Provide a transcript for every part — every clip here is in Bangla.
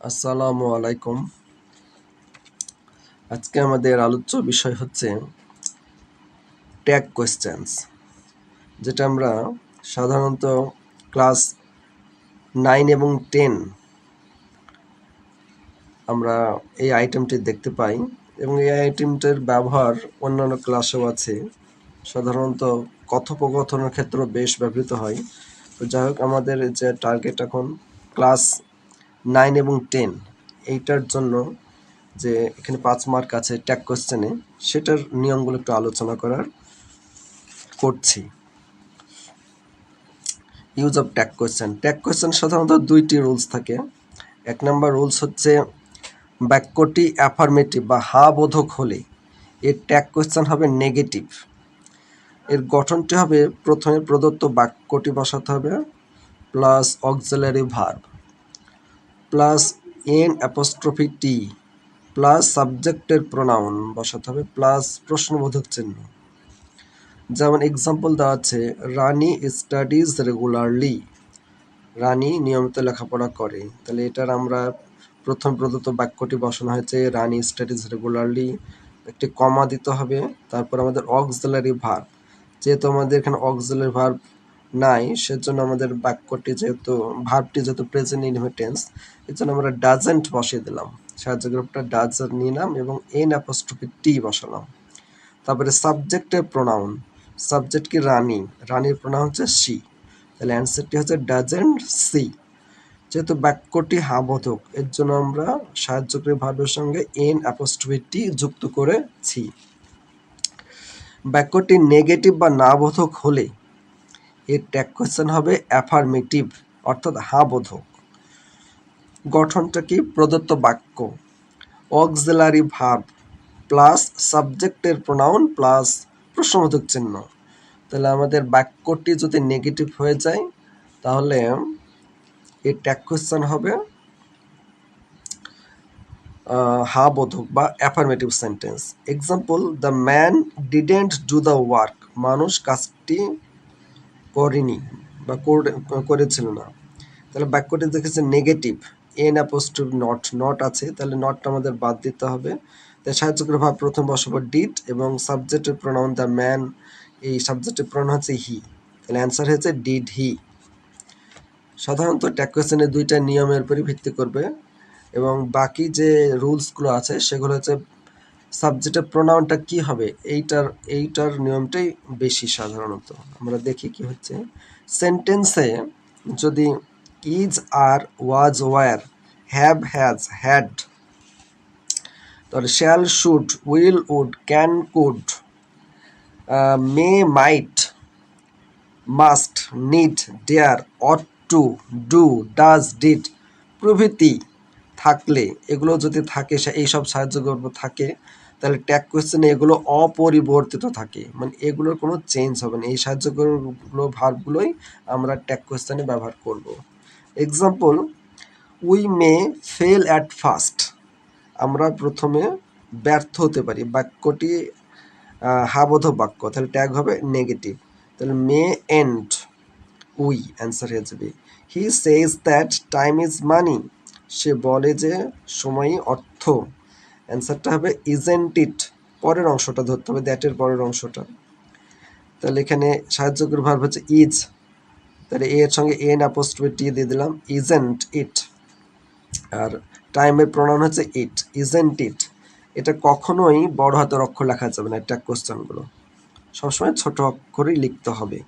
আসসালামু আলাইকুম। আজকে আমাদের আলোচ্য বিষয় হচ্ছে ট্যাগ কোয়েশ্চেন্স যেটা আমরা সাধারণত ক্লাস নাইন এবং টেন আমরা এই আইটেমটি দেখতে পাই এবং এই আইটেমটির ব্যবহার অন্যান্য ক্লাসেও আছে। সাধারণত কথোপকথনের ক্ষেত্রেও বেশ ব্যবহৃত হয়। তো যাই হোক, আমাদের যে টার্গেট এখন ক্লাস নাইন এবং টেন এইটার জন্য যে এখানে পাঁচ মার্ক আছে ট্যাগ কোশ্চেনে সেটার নিয়মগুলো একটু আলোচনা করার করছি। Use of tag question tag question সাধারণত দুইটি রুলস থাকে। এক নম্বর রুলস হচ্ছে বাক্যটি অ্যাফার্মেটিভ বা হা বোধক হলে এর ট্যাগ কোয়েশ্চেন হবে নেগেটিভ এর গঠনটি হবে প্রথমে প্রদত্ত বাক্যটি বসাতে হবে plus auxiliary verb plus n apostrophe t, plus সাবজেক্টের প্রোনাউন বসাতে হবে, প্লাস প্রশ্নবোধক চিহ্ন। যেমন এক্সাম্পল দেওয়া আছে, রানী স্টাডিজ রেগুলারলি রানী নিয়মিত লেখাপড়া করে। তাহলে এটার আমরা প্রথম প্রদত্ত বাক্যটি বসানো হয়েছে, রানী স্টাডিজ রেগুলারলি একটি কমা দিতে হবে, তারপর আমাদের অক্সিলারি ভার্ব যেহেতু আমাদের এখানে অক্সিলারি ভার্ব নাই, সেজন্য আমাদের বাক্যটি যেহেতু ভার্বটি যেহেতু প্রেজেন্ট ইনভিটেন্স এর জন্য আমরা ডাজেন্ট বসিয়ে দিলাম। সাহায্য গ্রুপটা ডাজেন্ট নিলাম এবং এন অ্যাপোস্ট্রফি টি বসালাম। তারপরে সাবজেক্টের প্রোনাউন সাবজেক্ট কি রানী? রানীর প্রোনাউন হচ্ছে সি তাহলে অ্যান্সারটি হচ্ছে ডাজেন্ট সি যেহেতু বাক্যটি হাবোধক এর জন্য আমরা সাহায্যকারী ভাবের সঙ্গে এন অ্যাপোস্ট্রফি টি যুক্ত করেছি। বাক্যটি নেগেটিভ বা না বোধক হলে এর ট্যাগ কোয়েশ্চেন হবে অ্যাফার্মেটিভ অর্থাৎ হা বোধক। গঠনটা কি? প্রদত্ত বাক্য। অক্সিলারি ভার্ব প্লাস সাবজেক্টের প্রোনাউন প্লাস প্রশ্নবোধক চিহ্ন। তাহলে আমাদের বাক্যটি যদি নেগেটিভ হয়ে যায়, তাহলে এর ট্যাগ কোয়েশ্চেন হবে হা বোধক বা affirmative sentence example the man didn't do the work মানুষ কাজটি করেনি বা করেছিল না। তাহলে বাক্যটি দেখেছে negative n apostrophe not not আছে। তাহলে নটটা আমাদের বাদ দিতে হবে। তাই সাহায্য করে ভাব প্রথম বসাবো ডিড এবং সাবজেক্টের প্রোনাউন দ্য ম্যান এই সাবজেক্টের প্রোনাউন হচ্ছে হি তাহলে অ্যান্সার হয়েছে ডিড হি সাধারণত ট্যাগ কোয়েশ্চেনের দুইটা নিয়মের উপরই ভিত্তি করবে এবং বাকি যে রুলসগুলো আছে, সেগুলো হচ্ছে সাবজেক্টের প্রোনাউনটা কি হবে, এইটার এইটার নিয়মটাই বেশি সাধারণত। আমরা দেখি কি হচ্ছে। সেন্টেন্সে যদি is are was were have has had তাহলে shall should will would can could may might must need dare ought to do does did প্রভৃতি থাকলে, এগুলো যদি থাকে, সে এইসব সাহায্য করব থাকে তাহলে ট্যাগ কোয়েশ্চেনে এগুলো অপরিবর্তিত থাকে। মানে এগুলোর কোনো চেঞ্জ হবে না। এই সাহায্যগুলো, ভার্বগুলোই আমরা ট্যাগ কোয়েশ্চেনে ব্যবহার করব। Example we may fail at first আমরা প্রথমে ব্যর্থ হতে পারি। বাক্যটি হাবোধ বাক্য। তাহলে ট্যাগ হবে নেগেটিভ তাহলে মে এন্ড উই অ্যান্সার হয়ে যাবে। He says that time is money সে বলে যে সময়ই অর্থ। অ্যান্সারটা হবে ইজেন্ট ইট পরের অংশটা ধরতে হবে দ্যাটের পরের অংশটা। তাহলে এখানে সাহায্যকর ভার্ব হচ্ছে ইজ তাহলে এর সঙ্গে এন অ্যাপোস্ট্রফি টি দিয়ে দিলাম ইজেন্ট ইট আর টাইমের প্রণাম হচ্ছে ইট ইজেন্ট ইট এটা কখনোই বড় হাতের অক্ষর লেখা যাবে না, এটা কোশ্চেনগুলো সবসময় ছোট অক্ষরেই লিখতে হবে।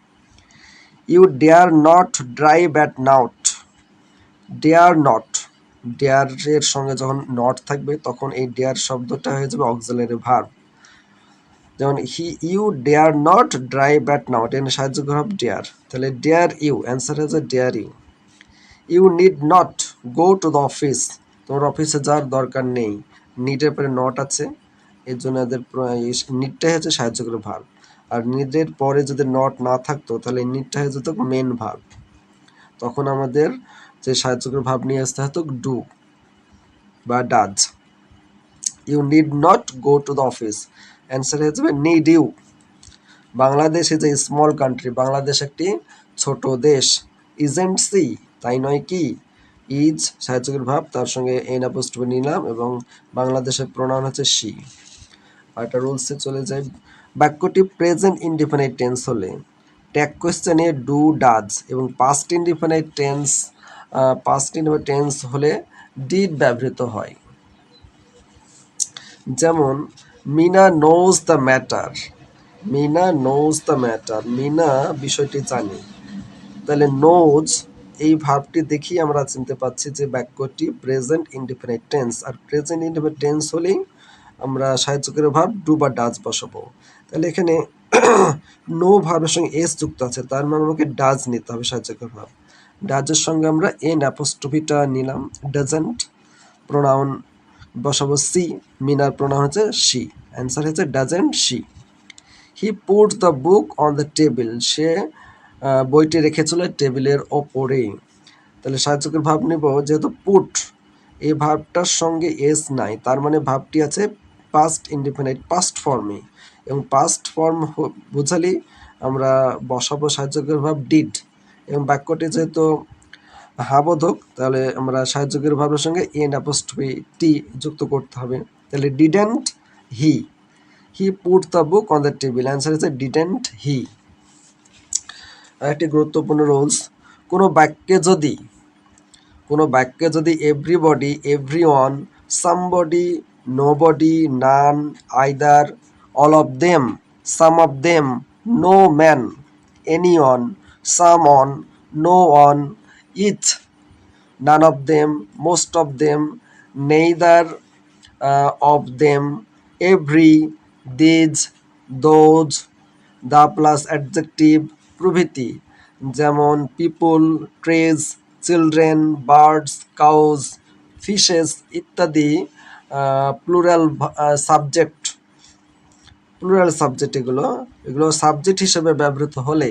You dare not drive at night dare not ডেয়ারের সঙ্গে যখন নট থাকবে, তখন এই ডেয়ার শব্দটা হয়ে যাবে অক্সিলারি ভার্ব। যেমন, he, you dare not drive at night এখানে সাহায্য করব ডেয়ার। তাহলে, ডেয়ার ইউ, অ্যান্সার হয়েছে dare you. You need not go to the office. তোমার অফিসে যাওয়ার দরকার নেই। নিডের পরে নট আছে। এর জন্য এদের নিডটাই হচ্ছে সাহায্য করে ভার্ব। আর নিডের পরে যদি নট না থাকতো, তাহলে নিডটা হয়ে যেত মেন ভার্ব। তখন আমাদের যে সাহায্যকর ভাব নিয়ে আসতে হতো ডু বা does you need not go to the office answer হয়ে যাবে need you Bangladesh is a small country Bangladesh একটি ছোট দেশ ইজেন্ট সি তাই নয় কি? ইজ সাহায্যকের ভাব, তার সঙ্গে এন অ্যাপোস্ট্রফি নিলাম এবং বাংলাদেশের প্রণাম হচ্ছে সি আর একটা রুলসে চলে যায় বাক্যটি প্রেজেন্ট ইনডিফিনাইট টেন্স হলে ট্যাগ কোয়েশ্চেনে ডু ডাজ এবং past indefinite tense past indefinite tense হলে ডিড ব্যবহৃত হয়। যেমন, Mina knows the matter Mina knows the matter Mina বিষয়টি জানে। তাহলে নোজ এই ভাবটি দেখি আমরা চিনতে পাচ্ছি যে বাক্যটি প্রেজেন্ট ইনডিফিনাইট টেন্স আর প্রেজেন্ট ইনডিফিনাইট টেন্স হলেই আমরা সাহায্যকের ভাব ডু বা ডাজ বসাবো। তাহলে এখানে নো ভাবের সঙ্গে এস যুক্ত আছে, তার মানে আমাকে ডাজ নিতে হবে সাহায্যকের ভাব ডাজের সঙ্গে আমরা এন অ্যাপোস্ট্রফিটা নিলাম। ডাজেন্ট প্রোনাউন বসাবো সি মিনার প্রোনাউন হচ্ছে সি অ্যান্সার হচ্ছে doesn't she he put the book on the table সে বইটি রেখেছিল টেবিলের ওপরে। তাহলে সাহায্যকের ভাব নেব, যেহেতু পুট এই ভাবটার সঙ্গে এস নাই, তার মানে ভাবটি আছে পাস্ট ইনডিফিনাইট পাস্ট ফর্মে এবং পাস্ট ফর্ম বোঝালেই আমরা বসাবো সাহায্যকের ভাব ডিড এবং বাক্যটি যেহেতু হাবোধক, তাহলে আমরা সাহায্যকের ভাবের সঙ্গে এন অ্যাপোস্ট্রফি টি যুক্ত করতে হবে। তাহলে didn't he he put the book on the table answer হচ্ছে ডিডেন্ট হি আরেকটি গুরুত্বপূর্ণ রুলস কোনো বাক্যে যদি, কোনো বাক্যে যদি everybody every one somebody nobody none either all of them some of them no man any one someone no each none of them, most of them, neither uh, of them, every, these, those, the plus adjective প্রভৃতি যেমন people trees children birds cows fishes ইত্যাদি প্লুরাল সাবজেক্ট প্লুরাল সাবজেক্ট এগুলো এগুলো সাবজেক্ট হিসেবে ব্যবহৃত হলে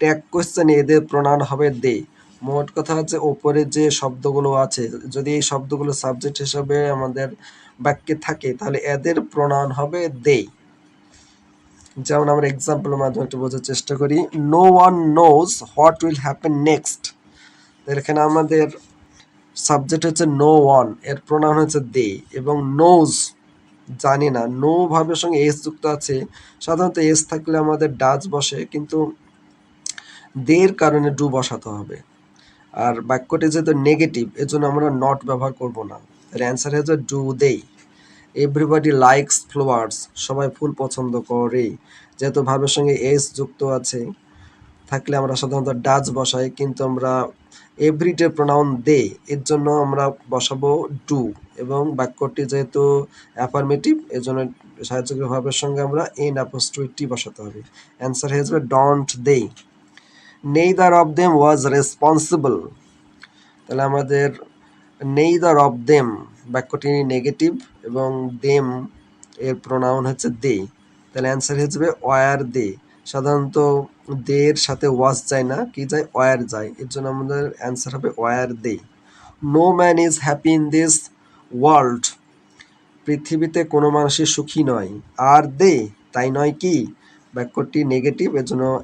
ট্যাগ কোশ্চেনে এদের প্রণাম হবে দে। মোট কথা হচ্ছে, ওপরে যে শব্দগুলো আছে, যদি এই শব্দগুলো সাবজেক্ট হিসেবে আমাদের বাক্যে থাকে, তাহলে এদের প্রণাম হবে দে। যেমন আমরা এক্সাম্পলের মাধ্যমে একটু বোঝার চেষ্টা করি। No one knows what will happen next এখানে আমাদের সাবজেক্ট হচ্ছে নো ওয়ানের প্রণাম হচ্ছে দে এবং নোজ জানি না। নো ভাবের সঙ্গে এস যুক্ত আছে। সাধারণত এস থাকলে আমাদের ডাচ বসে, কিন্তু দের কারণে ডু বসাতে হবে। আর বাক্যটি যেহেতু নেগেটিভ এজন্য আমরা নট ব্যবহার করব না। এর অ্যান্সার হচ্ছে ডু দেই এভরিবডি লাইকস ফ্লাওয়ার্স সবাই ফুল পছন্দ করে। যেহেতু ভাবের সঙ্গে এস যুক্ত আছে, থাকলে আমরা সাধারণত ডাচ বসাই, কিন্তু আমরা এভরিডে প্রোনাউন দে এর জন্য আমরা বসাবো ডু এবং বাক্যটি যেহেতু অ্যাফার্মেটিভ এর জন্য সাহায্যকারী ভাবের সঙ্গে আমরা এন অ্যাপোস্ট্রোইটি বসাতে হবে। অ্যান্সার হয়ে যাবে don't they neither of them was responsible. তাহলে আমাদের নেইদার অফ দেম বাক্যটি নেগেটিভ এবং দেম এর প্রোনাউন হচ্ছে দে। তাহলে অ্যান্সার হয়ে যাবে ওয়ার দে। সাধারণত দের সাথে ওয়াজ যায় না, কি যায়? ওয়ার যায়। এর জন্য আমাদের অ্যান্সার হবে were they. No man is happy in this world. পৃথিবীতে কোনো মানুষই সুখী নয়। আর দে, তাই নয় কি? বাক্যটি নেগেটিভ, এর জন্য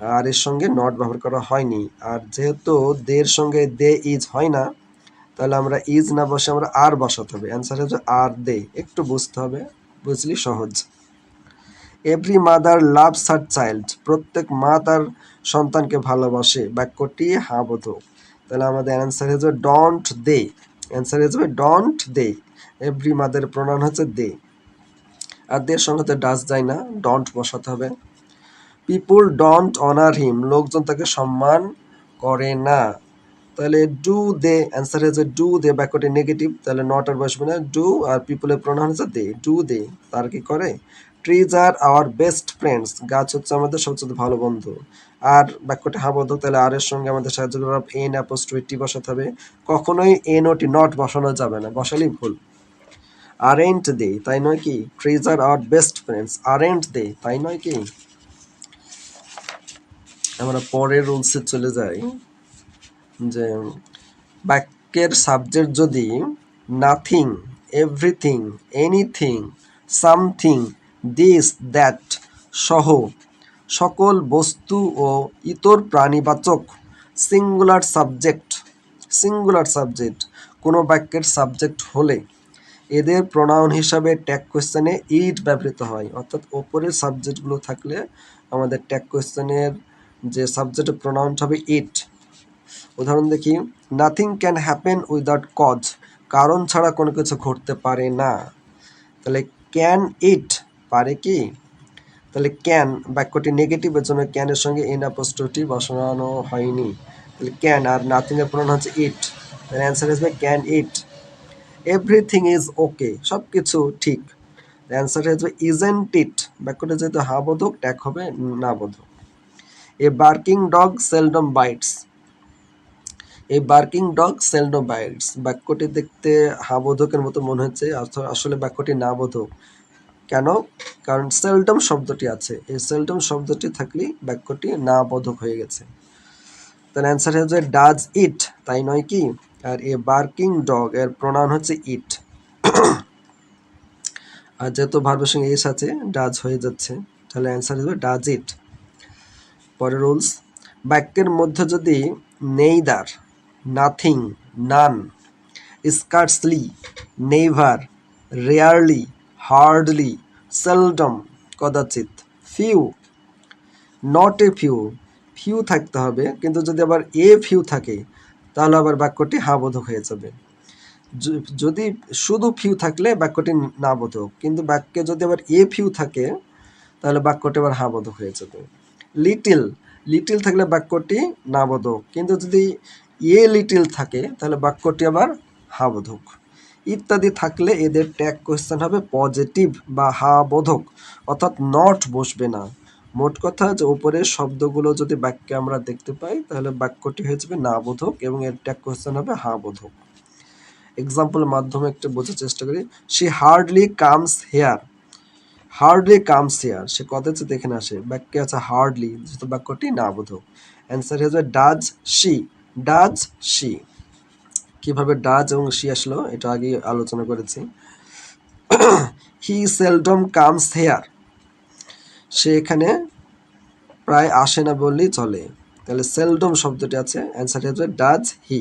আর এর সঙ্গে নট ব্যবহার করা হয়নি। আর যেহেতু দের সঙ্গে দে ইজ হয় না, তাহলে আমরা ইজ না বসে আমরা আর বসাতে হবে। অ্যান্সার হচ্ছে আর দে। একটু বুঝতে হবে, বুঝলি সহজ। Every mother loves her child প্রত্যেক মা তার সন্তানকে ভালোবাসে। বাক্যটি হ্যাঁ বোধক তাহলে আমাদের অ্যান্সার যাবে ডন্ট দে। অ্যান্সার যাবে don't they. Every mother pronoun হচ্ছে দে। আর দের সঙ্গে তো ডাস যায় না ডন্ট বসাতে হবে। পিপুল ডন্ট অনার হিম লোকজন তাকে সম্মান করে না। তাহলে ডু দে অ্যান্সার হচ্ছে ডু দে বাক্যটি নেগেটিভ তাহলে নট আর বসবে না। ডু আর পিপুলের প্রণাম হচ্ছে দে ডু দে তার কি করে? Trees are our best friends গাছ হচ্ছে আমাদের সবচেয়ে ভালো বন্ধু। আর বাক্যটি হাবদ্ধ তাহলে আর এর সঙ্গে আমাদের সাহায্য করে এন অ্যাপোস্ট্রফি টি বসাতে হবে। কখনোই এন ও টি নট বসানো যাবে না, বসালেই ভুল। আরেন্ট দে তাই নয় কি? Trees are our best friends are aren't they তাই নয় কি? আমরা পরের রুলসে চলে যাই। যে বাক্যের সাবজেক্ট যদি nothing everything anything something this that সহ সকল বস্তু ও ইতর প্রাণীবাচক সিঙ্গুলার সাবজেক্ট সিঙ্গুলার সাবজেক্ট কোনো বাক্যের সাবজেক্ট হলে এদের প্রোনাউন হিসাবে ট্যাগ কোয়েশ্চেনে ইট ব্যবহৃত হয়। অর্থাৎ ওপরের সাবজেক্টগুলো থাকলে আমাদের ট্যাগ কোয়েশ্চেনের যে সাবজেক্টের প্রোনাউনটা হবে ইট উদাহরণ দেখি nothing can happen without cause কারণ ছাড়া কোনো কিছু ঘটতে পারে না। তাহলে ক্যান ইট পারে কি? তাহলে ক্যান বাক্যটি নেগেটিভের জন্য ক্যানের সঙ্গে এন অ্যাপোস্ট্রোটি বসানো হয়নি। তাহলে ক্যান আর নাথিং এর প্রণাম হচ্ছে ইট তাহলে অ্যান্সার হিসেবে can it everything is okay সব কিছু ঠিক অ্যান্সার হিসেবে ইজেন্ট ইট বাক্যটা যেহেতু হা বোধক ট্যাগ হবে না বোধক। A barking dog seldom bites এই বার্কিং ডগ সেলডম বাইটস বাক্যটি দেখতে হাবোধকের মতো মনে হচ্ছে আস- আসলে বাক্যটি না বোধক কেন? কারণ সেলডম শব্দটি আছে। এই সেলডম শব্দটি থাকলেই বাক্যটি না বোধক হয়ে গেছে। তাহলে অ্যান্সার হচ্ছে ডাজ ইট তাই নয় কি? আর এ বার্কিং ডগ এর প্রণাম হচ্ছে ইট আর যেহেতু ভার্বের সঙ্গে এস আছে ডাজ হয়ে যাচ্ছে। তাহলে অ্যান্সার হবে ডাজ ইট পরে রুলস বাক্যের মধ্যে যদি neither nothing none scarcely never rarely hardly seldom কদাচিৎ few not a few few থাকতে হবে। কিন্তু যদি আবার এ ফিউ থাকে, তাহলে আবার বাক্যটি হাবোধক হয়ে যাবে। যদি শুধু ফিউ থাকলে বাক্যটি না বোধক কিন্তু বাক্যে যদি আবার এ ফিউ থাকে, তাহলে বাক্যটি আবার হা বোধক হয়ে যাবে। লিটিল লিটিল থাকলে বাক্যটি না বোধক কিন্তু যদি এ লিটিল থাকে, তাহলে বাক্যটি আবার হা বোধক ইত্যাদি থাকলে এদের ট্যাগ কোয়েশ্চেন হবে পজিটিভ বা হা বোধক অর্থাৎ নট বসবে না। মোট কথা যে উপরের শব্দগুলো যদি বাক্যে আমরা দেখতে পাই, তাহলে বাক্যটি হয়ে যাবে না বোধক এবং এর ট্যাগ কোয়েশ্চেন হবে হা বোধক এক্সাম্পলের মাধ্যমে একটু বোঝার চেষ্টা করি। সে hardly comes here hardly comes here, সে কত হচ্ছে দেখে না আসে বাক্যে আছে হার্ডলি, যেহেতু বাক্যটি না বোধক অ্যান্সার হয়ে ডাজ শি ডাজ শি কীভাবে ডাজ এবং শি আসলো, এটা আগে আলোচনা করেছি। হি সেলডম কামস হেয়ার সে এখানে প্রায় আসে না বললেই চলে। তাহলে সেলডম শব্দটি আছে অ্যান্সার যাবে does he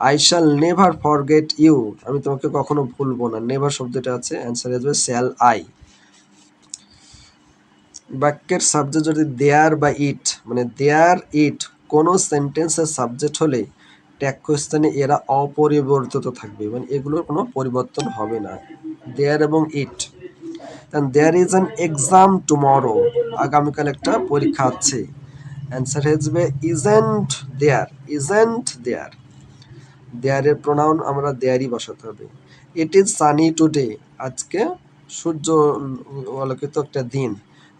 I shall never forget you আমি তোমাকে কখনো ভুলবো না। নেভার শব্দটা আছে অ্যান্সার যাবে শ্যাল আই বাক্যের সাবজেক্ট যদি দেয়ার বা ইট মানে দেয়ার ইট কোনো সেন্টেন্সের সাবজেক্ট হলে ট্যাগ কোয়েশ্চেনে এরা অপরিবর্তিত থাকবে। মানে এগুলোর কোনো পরিবর্তন হবে না। দেয়ার এবং it there is an exam tomorrow আগামীকাল একটা পরীক্ষা আছে। অ্যান্সার হয়ে ইজেন্ট দেয়ার ইজেন্ট দেয়ার দেয়ারের প্রোনাউন আমরা দেয়ারই বসাতে হবে। ইট ইজ সানি টুডে আজকে সূর্য আলোকিত একটা দিন।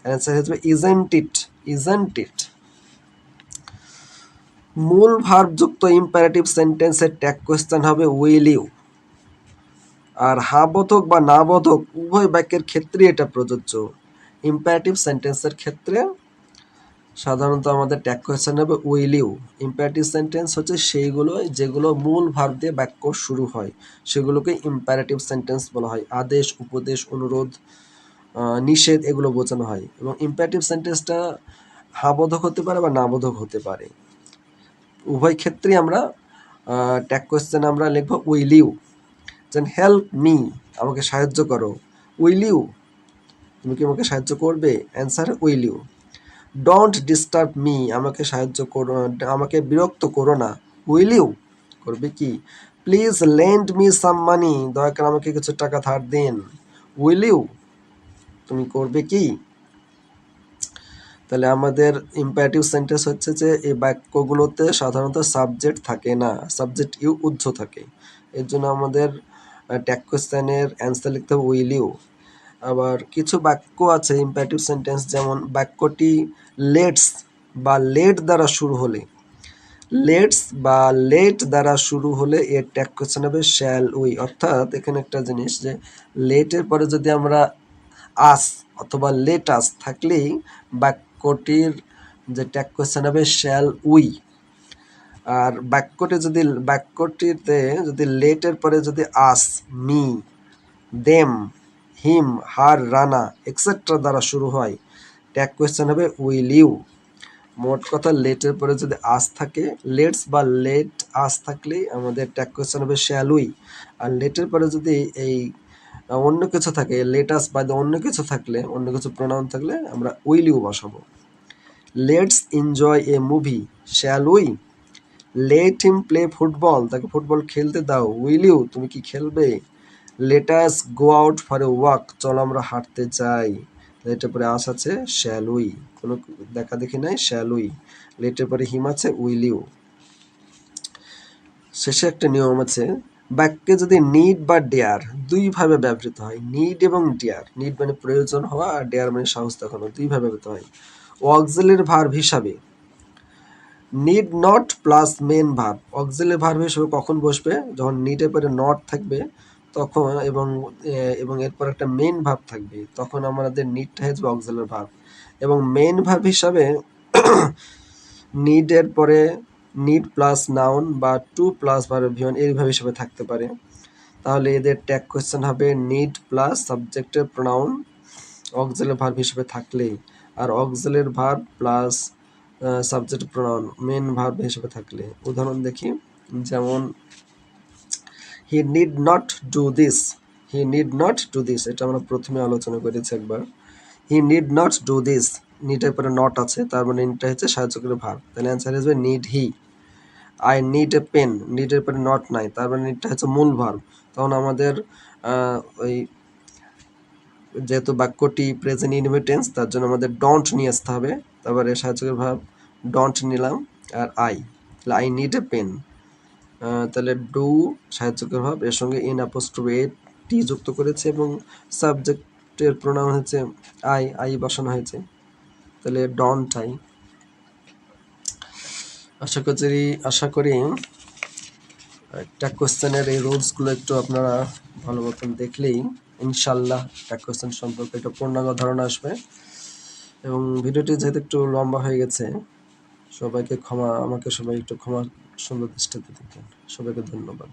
অ্যান্সার যাবে ইজেন্ট ইট ইজেন্ট ইট মূল ভার্বযুক্ত ইম্পারেটিভ সেন্টেন্সের ট্যাগ কোয়েশ্চেন হবে উইল ইউ আর হা বোধক বা না বোধক উভয় বাক্যের ক্ষেত্রে এটা প্রযোজ্য। ইম্পারেটিভ সেন্টেন্সের ক্ষেত্রে সাধারণত আমাদের ট্যাগ কোয়েশ্চেন হবে উইল ইউ ইম্পারেটিভ সেন্টেন্স হচ্ছে সেইগুলো, যেগুলো মূল ভার্ব দিয়ে বাক্য শুরু হয়। সেগুলোকে ইম্পারেটিভ সেন্টেন্স বলা হয়। আদেশ, উপদেশ, অনুরোধ নিষেধ এগুলো বোঝানো হয় এবং ইম্পারেটিভ সেন্টেন্সটা হাবোধক হতে পারে বা নাবোধক হতে পারে। উভয় ক্ষেত্রেই আমরা ট্যাগ কোয়েশ্চেন আমরা লিখব উইল ইউ যেন হেল্প মি আমাকে সাহায্য করো। উইল ইউ তুমি কি আমাকে সাহায্য করবে? Answer will you don't disturb me আমাকে সাহায্য করো, আমাকে বিরক্ত করো না। উইল ইউ করবে কি? Please lend me some money দয়া করে আমাকে কিছু টাকা ধার দিন। উইল ইউ তুমি করবে কি? তাহলে আমাদের ইম্পারেটিভ সেন্টেন্স হচ্ছে যে, এই বাক্যগুলোতে সাধারণত সাবজেক্ট থাকে না সাবজেক্ট ইউ উজ্জ্ব থাকে। এর জন্য আমাদের ট্যাগ কোয়েশ্চেনের অ্যান্সার লিখতে হবে উইল ইউ আবার কিছু বাক্য আছে ইম্পারেটিভ সেন্টেন্স যেমন বাক্যটি লেটস বা লেট দ্বারা শুরু হলে। লেটস বা লেট দ্বারা শুরু হলে এর ট্যাগ কোয়েশ্চেন হবে শ্যাল উই অর্থাৎ এখানে একটা জিনিস যে লেটের পরে যদি আমরা আস অথবা লেট আস থাকলেই বাক্যটির যে ট্যাগ কোয়েশ্চেন হবে শ্যাল উই আর বাক্যটি যদি, বাক্যটিতে যদি লেটের পরে যদি us me them him her Rana etcetera দ্বারা শুরু হয় ট্যাগ কোয়েশ্চেন হবে উইল ইউ মোট কথা লেটের পরে যদি আস থাকে লেটস বা লেট আস থাকলেই আমাদের ট্যাগ কোয়েশ্চেন হবে শ্যাল উই আর লেটের পরে যদি এই অন্য কিছু থাকে, লেটাস বা অন্য কিছু থাকলে, অন্য কিছু প্রোনাউন থাকলে আমরা উইলিও বসাবো। Let's enjoy a movie shall we let him play football তাকে ফুটবল খেলতে দাও। উইল ইউ তুমি কি খেলবে? Let us go out for a walk চলো আমরা হাঁটতে যাই। লেটের পরে আস আছে শ্যাল উই কোনো দেখা দেখি নাই শ্যাল উই লেটের পরে হিম আছে উইল ইউ শেষে একটা নিয়ম আছে বাক্যে যদি নিড বা ডেয়ার দুইভাবে ব্যবহৃত হয় নিড এবং ডেয়ার নিড মানে প্রয়োজন হওয়া আর ডেয়ার মানে সাহস দেখানো, দুইভাবে ব্যবহৃত হয়। অক্সিলের ভার্ব হিসাবে need not plus main verb auxiliary verb হিসেবে কখন বসবে? যখন নিডের পরে নট থাকবে, তখন এবং এবং এরপর একটা মেন ভার্ব থাকবে, তখন আমাদের নিডটা হয়ে যাবে অক্সিলের ভার্ব এবং মেন ভার্ব হিসাবে নিডের পরে নিড প্লাস নাউন বা টু প্লাস ভার্ব ভিওন এইভাবে হিসেবে থাকতে পারে। তাহলে এদের ট্যাগ কোয়েশ্চেন হবে নিড প্লাস সাবজেক্টের প্রোনাউন অক্সিলের ভার্ব হিসেবে থাকলে আর auxiliary verb plus subject pronoun main verb হিসেবে থাকলে। উদাহরণ দেখি, যেমন he need not do this he need not do this এটা আমরা প্রথমে আলোচনা করেছি একবার। He need not do this নিডের পরে নট আছে, তার মানে নিডটা হচ্ছে সাহায্যকারী ভার্ব তাহলে অ্যান্সার আসবে need he I need a pen নিডের পরে নট নাই। তার মানে নিডটা হচ্ছে মূল ভার্ব তখন আমাদের ওই যেহেতু বাক্যটি প্রেজেন্ট ইনভিটেন্স তার জন্য আমাদের ডন্ট নিয়ে আসতে হবে। তারপরে সাহায্যকারী ভাব ডন্ট নিলাম, আর আই তাহলে আই নিড এ পেন তাহলে ডু সাহায্যকারী ভাব, এর সঙ্গে ইন অ্যাপোস্ট্রোফি টি যুক্ত করেছে এবং সাবজেক্টের প্রোনাউন হচ্ছে আই আই বসানো হয়েছে। তাহলে ডন্ট আই আশা করি আশা করি একটা কোশ্চেনের এই রুলসগুলো একটু আপনারা ভালো মতন দেখলেই ইনশাল্লাহ একটা কোশ্চেন সম্পর্কে একটা পূর্ণাঙ্গ ধারণা আসবে। এবং ভিডিওটি যেহেতু একটু লম্বা হয়ে গেছে, সবাইকে ক্ষমা, আমাকে সবাই একটু ক্ষমা সুন্দর দৃষ্টিতে দেখবেন সবাইকে ধন্যবাদ।